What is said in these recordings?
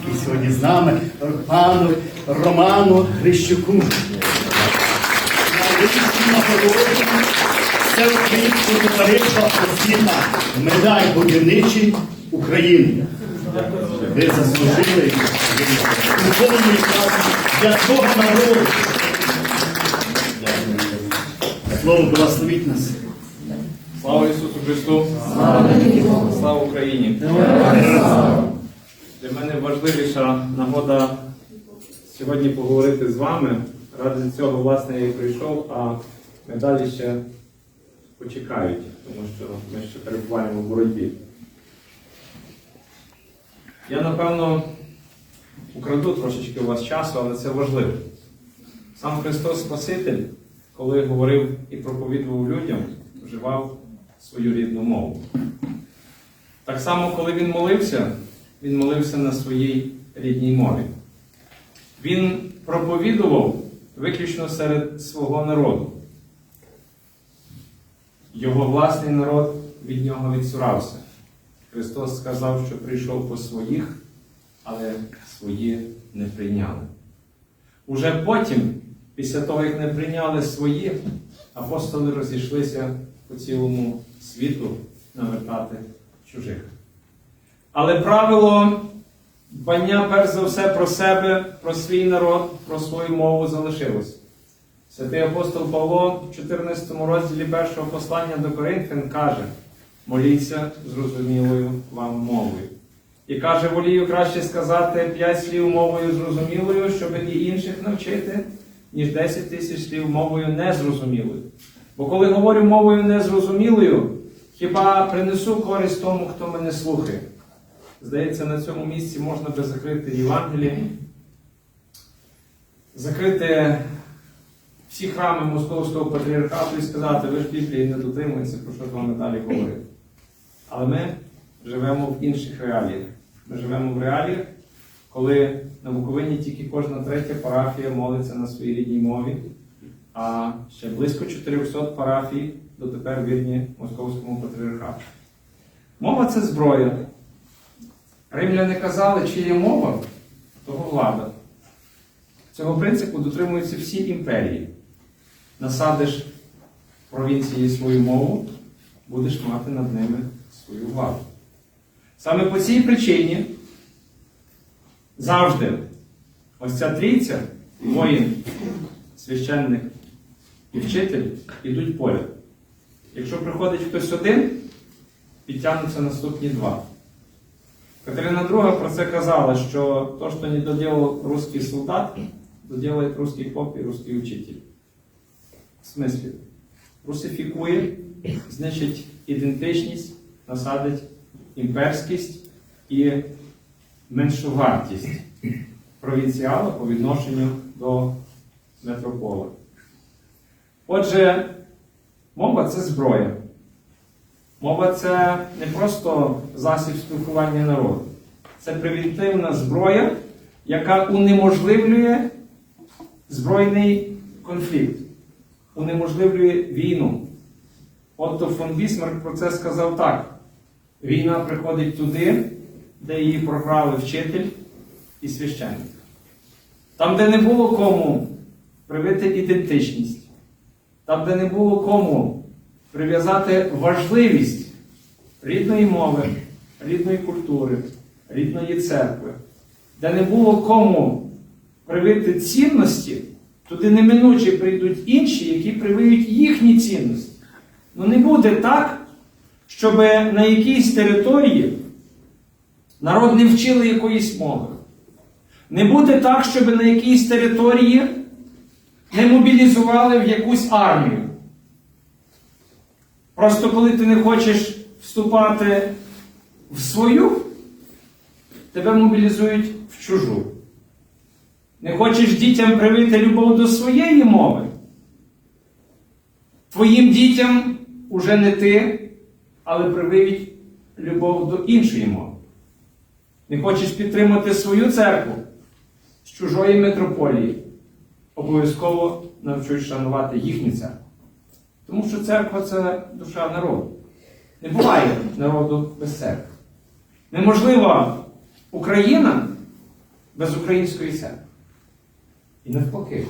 який сьогодні з нами, пану Роману Грищуку. Нагородом Всеукраїнського товариства освіта медаль будівничий України. Ви заслужили для свого народу. Слово благословить нас. Слава Ісусу Христу! Слава Україні! Для мене важливіша нагода сьогодні поговорити з вами. Ради цього, власне, я і прийшов, а медалі ще почекають, тому що ми ще перебуваємо в боротьбі. Я, напевно, украду трошечки у вас часу, але це важливо. Сам Христос Спаситель, коли говорив і проповідував людям, вживав свою рідну мову. Так само, коли він молився, він молився на своїй рідній мові. Він проповідував виключно серед свого народу. Його власний народ від нього відсурався. Христос сказав, що прийшов по своїх, але свої не прийняли. Уже потім, після того, як не прийняли свої, апостоли розійшлися по цілому світу навертати чужих. Але правило дбання перш за все про себе, про свій народ, про свою мову залишилось. Святий апостол Павло в 14 розділі першого послання до Коринфян каже: моліться зрозумілою вам мовою. І каже, волію краще сказати п'ять слів мовою зрозумілою, щоб і інших навчити, ніж 10 тисяч слів мовою незрозумілою. Бо коли говорю мовою незрозумілою, хіба принесу користь тому, хто мене слухає? Здається, на цьому місці можна би закрити Євангеліє, закрити всі храми Московського патріархату і сказати, ви ж Біблії не дотримуєтеся, про що з вами далі говорити. Але ми живемо в інших реаліях. Ми живемо в реаліях, коли на Буковині тільки кожна третя парафія молиться на своїй рідній мові, а ще близько 400 парафій дотепер вірні Московському патріархату. Мова це зброя. Римляни казали, чи є мова, того влада. Цього принципу дотримуються всі імперії. Насадиш провінції свою мову, будеш мати над ними свою владу. Саме по цій причині завжди ось ця трійця, воїн, священник і вчитель йдуть поряд. Якщо приходить хтось один, підтягнуться наступні два. Катерина II про це казала, що то, що не доділав русський солдат, доделает русский поп і русский учитель. В смислі, русифікує, значить ідентичність, насадить імперськість і меншовартість провінціала по відношенню до метропола. Отже, мова це зброя. Мова це не просто засіб спілкування народу. Це превентивна зброя, яка унеможливлює збройний конфлікт, унеможливлює війну. Отто фон Бісмарк про це сказав так: війна приходить туди, де її програли вчитель і священник. Там, де не було кому привити ідентичність, там, де не було кому прив'язати важливість рідної мови, рідної культури, рідної церкви, де не було кому привити цінності, туди неминуче прийдуть інші, які привиють їхні цінності. Ну не буде так, щоб на якійсь території народ не вчили якоїсь мови. Не буде так, щоб на якійсь території не мобілізували в якусь армію. Просто коли ти не хочеш вступати в свою, тебе мобілізують в чужу. Не хочеш дітям привити любов до своєї мови? Твоїм дітям уже не ти, але привиють любов до іншої мови. Не хочеш підтримати свою церкву з чужої митрополії, обов'язково навчують шанувати їхню церкву. Тому що церква це душа народу. Не буває народу без церкви. Неможлива Україна без української церкви. І навпаки,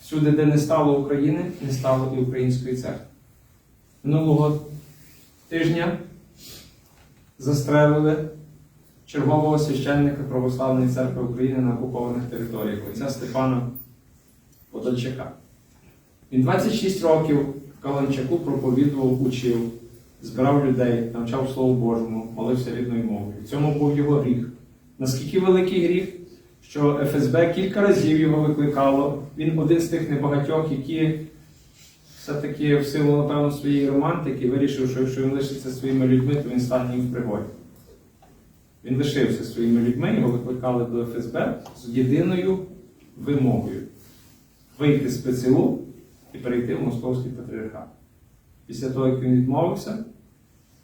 всюди, де не стало України, не стало і української церкви. Минулого тижня застрелили чергового священника Православної церкви України на окупованих територіях, отця Степана Подольчака. Він 26 років Каланчаку проповідував, учив, збирав людей, навчав Слову Божому, молився рідною мовою. В цьому був його гріх. Наскільки великий гріх, що ФСБ кілька разів його викликало. Він один з тих небагатьох, які все-таки в силу, напевно, своєї романтики вирішив, що якщо він лишиться своїми людьми, то він стане їм в пригоді. Він лишився своїми людьми, його викликали до ФСБ з єдиною вимогою вийти з ПЦУ і перейти в московський патріархат. Після того, як він відмовився,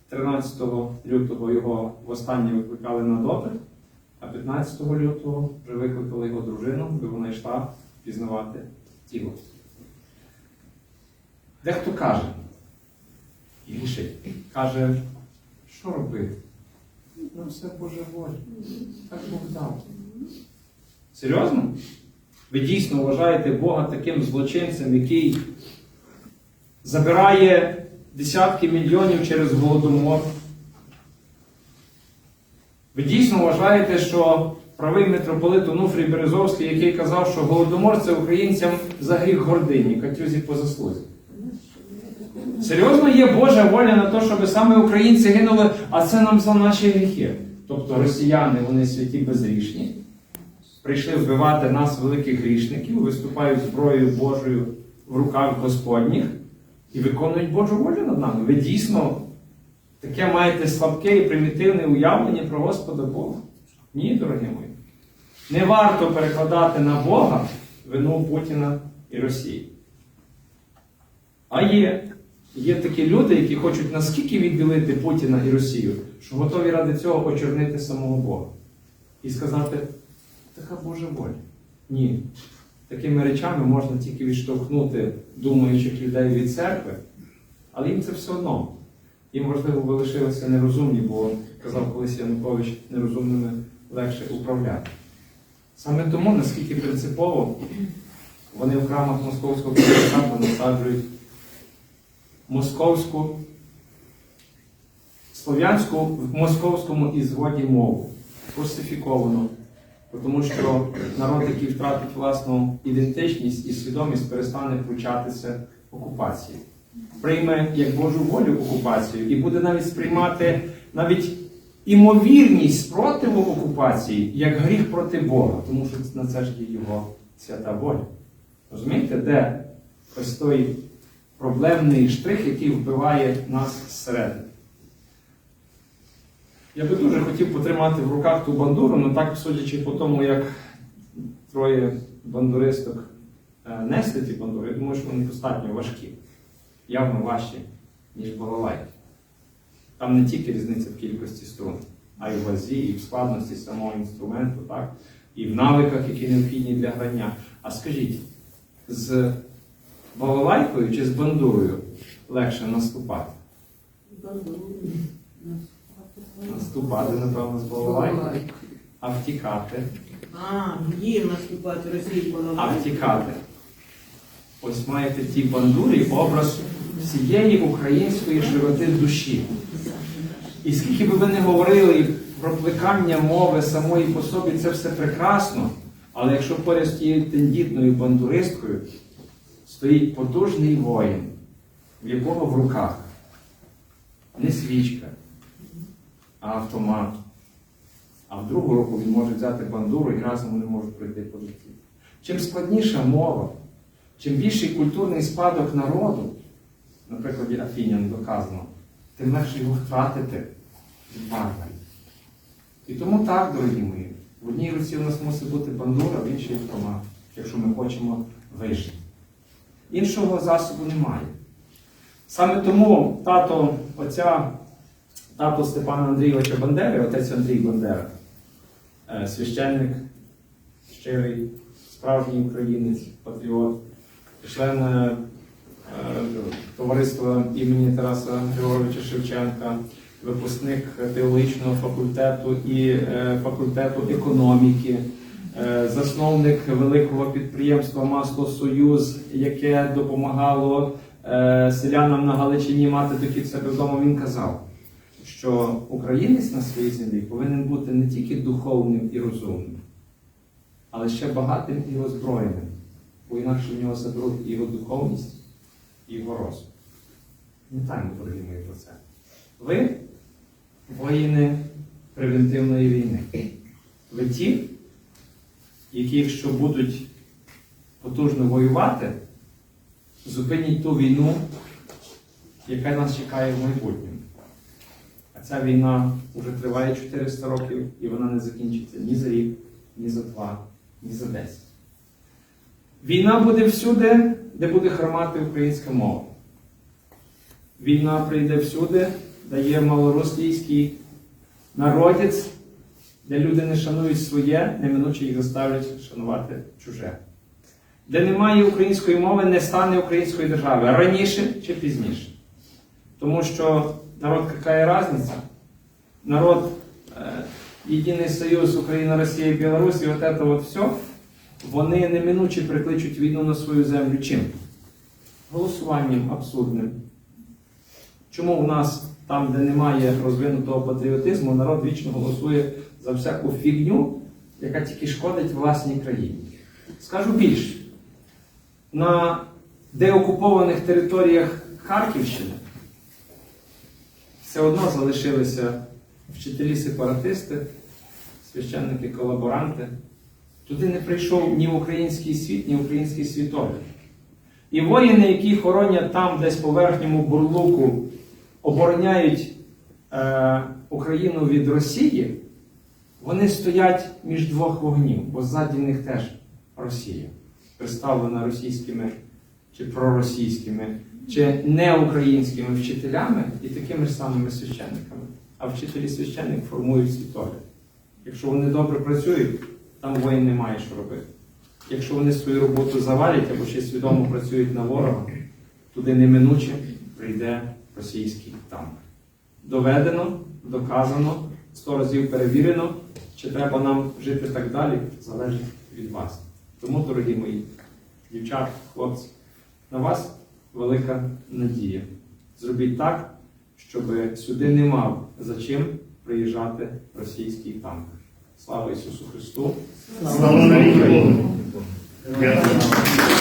13 лютого його востаннє викликали на допит, а 15 лютого вже викликали його дружину, де вона йшла пізнавати тіло. Дехто каже, і рішить, каже, що робити? Ну, все Боже воля. Так Бог дав. Серйозно? Ви дійсно вважаєте Бога таким злочинцем, який забирає десятки мільйонів через голодомор? Ви дійсно вважаєте, що правий митрополит Онуфрій Березовський, який казав, що голодомор це українцям за гріх гордині, катюзі по заслузі? Серйозно є Божа воля на те, щоб саме українці гинули, а це нам за наші гріхи. Тобто росіяни, вони святі безрішні, прийшли вбивати нас, великих грішників, виступають зброєю Божою в руках Господніх і виконують Божу волю над нами. Ви дійсно таке маєте слабке і примітивне уявлення про Господа Бога? Ні, дорогі мої. Не варто перекладати на Бога вину Путіна і Росії. А є. Є такі люди, які хочуть наскільки відділити Путіна і Росію, що готові ради цього очорнити самого Бога. І сказати, така Божа воля. Ні. Такими речами можна тільки відштовхнути думаючих людей від церкви, але їм це все одно. Їм, можливо, ви лишилися нерозумні, бо казав колись Янукович, нерозумними легше управляти. Саме тому, наскільки принципово вони в храмах московського патріархату насаджують московську, слов'янську в московському ізводі мову, русифіковану, тому що народ, який втратить власну ідентичність і свідомість, перестане включатися окупації. Прийме як Божу волю окупацію і буде навіть сприймати навіть імовірність спротиву окупації як гріх проти Бога, тому що на це ж є його свята воля. Розумієте, де ось той проблемний штрих, який вбиває нас зсередини. Я би дуже хотів потримати в руках ту бандуру, але так, судячи по тому, як троє бандуристок е, несли ті бандури, я думаю, що вони достатньо важкі, явно важчі, ніж балалайки. Там не тільки різниця в кількості струн, а й в вазі, і в складності самого інструменту, так? і в навиках, які необхідні для грання. А скажіть, з балалайкою чи з бандурою легше наступати? Наступати, напевно, з балалайкою. А втікати. А, їм наступати Росії А втікати. Ось маєте ті бандурі образ всієї української широти душі. І скільки би ви не говорили про плекання мови самої по собі, це все прекрасно. Але якщо поряд з тією тендітною бандуристкою стоїть потужний воїн, в якого в руках не свічка, автомат. А в другу руку він може взяти бандуру і разом вони можуть пройти по житті. Чим складніша мова, чим більший культурний спадок народу, на прикладі Афінян доказано, тим легше його втратити від варварів. І тому так, дорогі мої, в одній руці у нас мусить бути бандура, в іншій автомат, якщо ми хочемо вижити. Іншого засобу немає. Саме тому тато отця, тато Степана Андрійовича Бандери, отець Андрій Бандера, е, священник, щирий, справжній українець, патріот, член е, е, товариства імені Тараса Григоровича Шевченка, випускник теологічного факультету і факультету економіки засновник великого підприємства Масло Союз, яке допомагало селянам на Галичині мати такі себе вдома, він казав, що українець на своїй землі повинен бути не тільки духовним і розумним, але ще багатим і озброєним, бо інакше в нього заберуть його духовність, і його розум. Пам'ятаємо, дорогі мої, про це. Ви воїни превентивної війни. Ви ті, які, якщо будуть потужно воювати, зупинять ту війну, яка нас чекає в майбутньому. Ця війна вже триває 400 років і вона не закінчиться ні за рік, ні за два, ні за десять. Війна буде всюди, де буде хромати українська мова. Війна прийде всюди, де є малоросійський народець, де люди не шанують своє, неминуче їх заставлять шанувати чуже. Де немає української мови, не стане української держави раніше чи пізніше. Тому що народ яка різниця? Народ Єдиний Союз, Україна, Росія, Білорусь, і от це от все, вони неминуче прикличуть війну на свою землю. Чим? Голосуванням абсурдним. Чому в нас, там, де немає розвинутого патріотизму, народ вічно голосує за всяку фігню, яка тільки шкодить власній країні? Скажу більше, на деокупованих територіях Харківщини все одно залишилися вчителі-сепаратисти, священники-колаборанти. Туди не прийшов ні український світ, ні український світогляд. І воїни, які хоронять там десь по верхньому бурлуку, обороняють е, Україну від Росії, вони стоять між двох вогнів, бо ззаді них теж Росія, представлена російськими чи проросійськими, чи неукраїнськими вчителями і такими ж самими священниками. А вчителі священник формують світогляд. Якщо вони добре працюють, там воїн не має що робити. Якщо вони свою роботу завалять або ще свідомо працюють на ворога, туди неминуче прийде російський танк. Доведено, доказано, сто разів перевірено, чи треба нам жити так далі, залежить від вас. Тому, дорогі мої дівчата, хлопці, на вас велика надія. Зробіть так, щоб сюди не мав за чим приїжджати російський танк. Слава Ісусу Христу! Слава! Дякую.